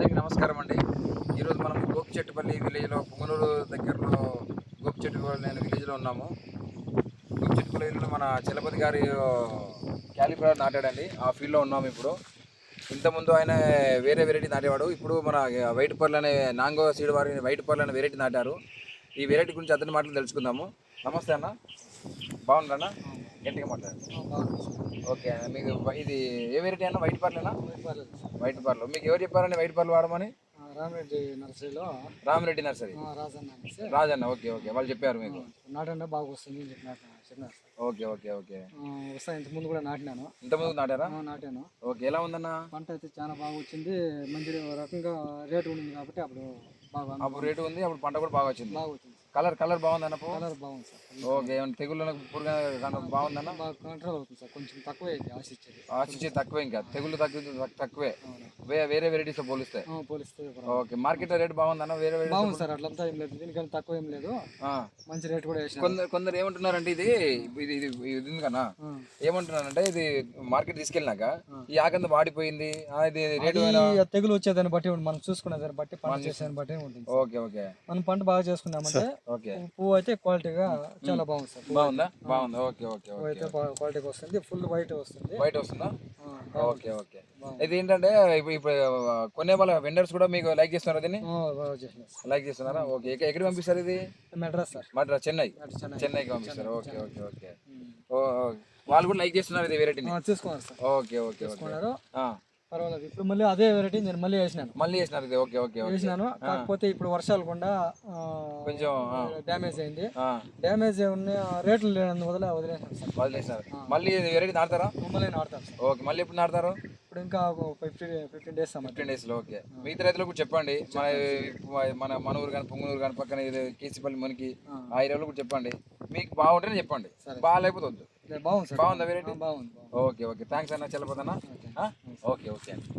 అందరికీ నమస్కారం అండి ఈరోజు మనం గోపిచెట్టుపల్లి విలేజ్లో పొంగనూరు దగ్గరలో గోపిచెట్టుపల్లి నేను విలేజ్లో ఉన్నాము. గోపిచెట్టుపల్లి విలేజ్లో మన చలపతి గారి క్యాలిఫ్లవర్ నాటాడండి. ఆ ఫీల్డ్లో ఉన్నాము ఇప్పుడు. ఇంతకుముందు ఆయన వేరే వెరైటీ నాటేవాడు. ఇప్పుడు మన వైట్ పర్ల్ అనే నాంగో సీడ్ వారి వైట్ పర్ల్ అనే వెరైటీ నాటారు. ఈ వెరైటీ గురించి అతని మాటలు తెలుసుకుందాము. నమస్తే అన్న. బాగుందన్న గట్టిగా మాట్లాడండి. ఓకే మీకు ఇది ఏ వెరైటీ అన్న? వైట్ పర్లేనా వైట్ పర్లు మీకు ఎవరు చెప్పారండి వైట్ పర్లు వాడమని? రామరెడ్డి నర్సరీలో. Ramireddy nursery. Rajanna Rajanna okay okay. వాళ్ళు చెప్పారు మీకు. నాటంటే బాగా వస్తుంది ఓకే ఓకే ఓకే. ఆ, వస్తా ఇంత ముందు కూడా నాటినాను. ఇంతకుముందు నాటారా? ఆ, నాటాను. ఓకే. ఎలా ఉందన్న? పంట అయితే చాలా బాగా వచ్చింది. మంచి రకంగా రేటు ఉండింది కాబట్టి అప్పుడు అప్పుడు రేటు ఉంది అప్పుడు పంట కూడా బాగా వచ్చింది బాగా వచ్చింది కలర్ కలర్ బాగుందన్న పువ్వు? కలర్ బాగుంది సార్. ఓకే తెగుళ్ళు పురుగు బాగుందన్న? బాగా కంట్రోల్ అవుతుంది సార్. కొంచెం తక్కువ ఆశించేది. ఆశించి తక్కువే ఇంకా. తెగుళ్ళు తక్కువ. తక్కువే వేరే వెరైటీస్ పోలిస్తే? పోలిస్తే. ఓకే మార్కెట్ రేట్ బాగుందన్న వేరే వేరే బాగుంది సార్. అట్లంతా ఏం లేదు. దీనికన్నా తక్కువ ఏం లేదు. మంచి రేట్ కూడా కొందరు కొందరు ఏమంటున్నారంటే ఇది ఇది ఇది కన్నా ఏమంటున్నారంటే ఇది మార్కెట్ తీసుకెళ్ళినాక ఈ ఆకంద వాడిపోయింది. ఇది రేటు తెగులు వచ్చేదాన్ని బట్టి. మనం చూసుకునే దాన్ని బట్టి పంట చేసేదాన్ని బట్టి ఉంటుంది ఓకే ఓకే. మనం పంట బాగా చేసుకున్నామంటే ఓకే. పువ్వు అయితే క్వాలిటీగా చాలా బాగుంది సార్. బాగుందా? బాగుంది? ఓకే ఓకే పువ్వు అయితే క్వాలిటీగా వస్తుంది. ఫుల్ వైట్ వస్తుంది. వైట్ వస్తుందా? Okay okay. ఇది ఏంటంటే ఇప్పుడు కొనే వాళ్ళ వెండర్స్ కూడా మీకు లైక్ చేస్తున్నారా దీన్ని. లైక్ చేస్తున్నారా ఓకే ఎక్క- ఎక్కడికి పంపిస్తారు ఇది? మెడ్రాస్ సార్. మద్రాస్ చెన్నై. చెన్నైకి పంపిస్తారు. Okay okay okay. వాళ్ళు కూడా లైక్ చేస్తున్నారు ఇది సార్. Okay okay okay. పర్వాలేదు. ఇప్పుడు మళ్ళీ అదే వెరైటీ నేను మళ్ళీ వేసినాను. మళ్ళీ చేసినారు ఇది. ఓకే ఓకే వేసినాను. కాకపోతే ఇప్పుడు వర్షాలు కూడా కొంచెం. డ్యామేజ్ అయింది. డ్యామేజ్ ఉన్న రేట్లు లేనందు వదిలే వదిలేసాను సార్. వదిలేసినారు. మళ్ళీ ఇది వెరైటీ నాడతారా మమ్మల్ని ఆడతాను సార్. ఓకే మళ్ళీ ఎప్పుడు నాడతారు ఇప్పుడు ఇంకా ఫిఫ్టీన్ ఫిఫ్టీన్ డేస్ ఫిఫ్టీన్ డేస్లో ఓకే. మిగతా రైతులకు కూడా చెప్పండి. మన మన మన ఊరు కానీ పొంగనూరు కానీ పక్కన ఇది కేసీపల్లి మనకి ఆ. ఏరియాలో కూడా చెప్పండి. మీకు బాగుంటేనే చెప్పండి. బాగాలేకపోతే వద్దు. బాగుంది సార్. బాగుందా వెరైటీ బాగుంది ఓకే ఓకే. థ్యాంక్స్ అన్న చల్లపోతానా ఓకే. ఓకే